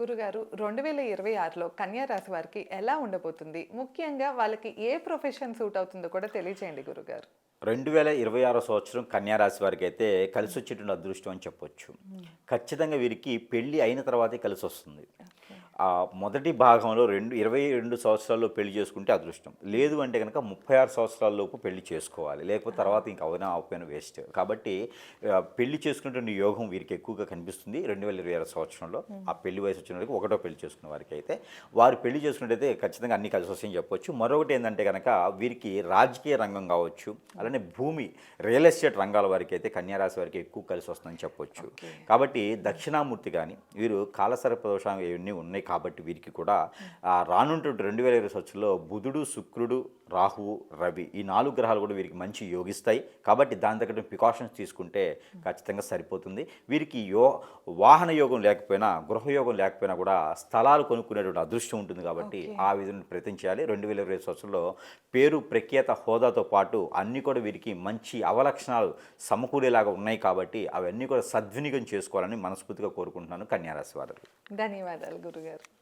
గురుగారు రెండు వేల ఇరవై ఆరులో కన్యా రాశి వారికి ఎలా ఉండబోతుంది? ముఖ్యంగా వాళ్ళకి ఏ ప్రొఫెషన్ సూట్ అవుతుందో కూడా తెలియచేయండి గురుగారు. రెండు వేల ఇరవై ఆరో సంవత్సరం కన్యారాశి వారికి అయితే కలిసి వచ్చేటువంటి అదృష్టం అని చెప్పొచ్చు. ఖచ్చితంగా వీరికి పెళ్ళి అయిన తర్వాతే కలిసి వస్తుంది ఆ మొదటి భాగంలో రెండు ఇరవై రెండు సంవత్సరాల్లో పెళ్ళి చేసుకుంటే అదృష్టం. లేదు అంటే కనుక ముప్పై ఆరు సంవత్సరాల లోపు పెళ్ళి చేసుకోవాలి. లేకపోతే తర్వాత ఇంకా అవనా అవపోయిన వేస్ట్. కాబట్టి పెళ్ళి చేసుకునేటువంటి యోగం వీరికి ఎక్కువగా కనిపిస్తుంది. రెండు వేల ఇరవై ఆరు సంవత్సరంలో ఆ పెళ్ళి వయసు వచ్చిన వారికి ఒకటో పెళ్ళి చేసుకున్న వారికి అయితే వారు పెళ్ళి చేసుకున్నట్టయితే ఖచ్చితంగా అన్ని కలిసి వస్తాయని చెప్పొచ్చు మరొకటి ఏంటంటే కనుక వీరికి రాజకీయ రంగం కావచ్చు అలానే భూమి రియల్ ఎస్టేట్ రంగాల వారికి అయితే కన్యారాశి వారికి ఎక్కువ కలిసి వస్తుందని చెప్పొచ్చు. కాబట్టి దక్షిణామూర్తి కానీ వీరు కాలసర్ప దోషం ఇవన్నీ ఉన్నాయి కాబట్టి వీరికి కూడా రానున్నటువంటి రెండు వేల ఇరవై సంవత్సరంలో బుధుడు శుక్రుడు రాహువు రవి ఈ నాలుగు గ్రహాలు కూడా వీరికి మంచి యోగిస్తాయి. కాబట్టి దాని తగ్గట్టు ప్రికాషన్స్ తీసుకుంటే ఖచ్చితంగా సరిపోతుంది. వీరికి యో వాహన యోగం లేకపోయినా గృహయోగం లేకపోయినా కూడా స్థలాలు కొనుక్కునేటువంటి అదృష్టం ఉంటుంది కాబట్టి ఆ విధంగా ప్రయత్నం చేయాలి. రెండు వేల ఇరవై సంవత్సరంలో పేరు ప్రఖ్యాత హోదాతో పాటు అన్నీ కూడా వీరికి మంచి అవలక్షణాలు సమకూరేలాగా ఉన్నాయి కాబట్టి అవన్నీ కూడా సద్వినియోగం చేసుకోవాలని మనస్ఫూర్తిగా కోరుకుంటున్నాను కన్యారాశి వారు. ధన్యవాదాలు గురుగారు.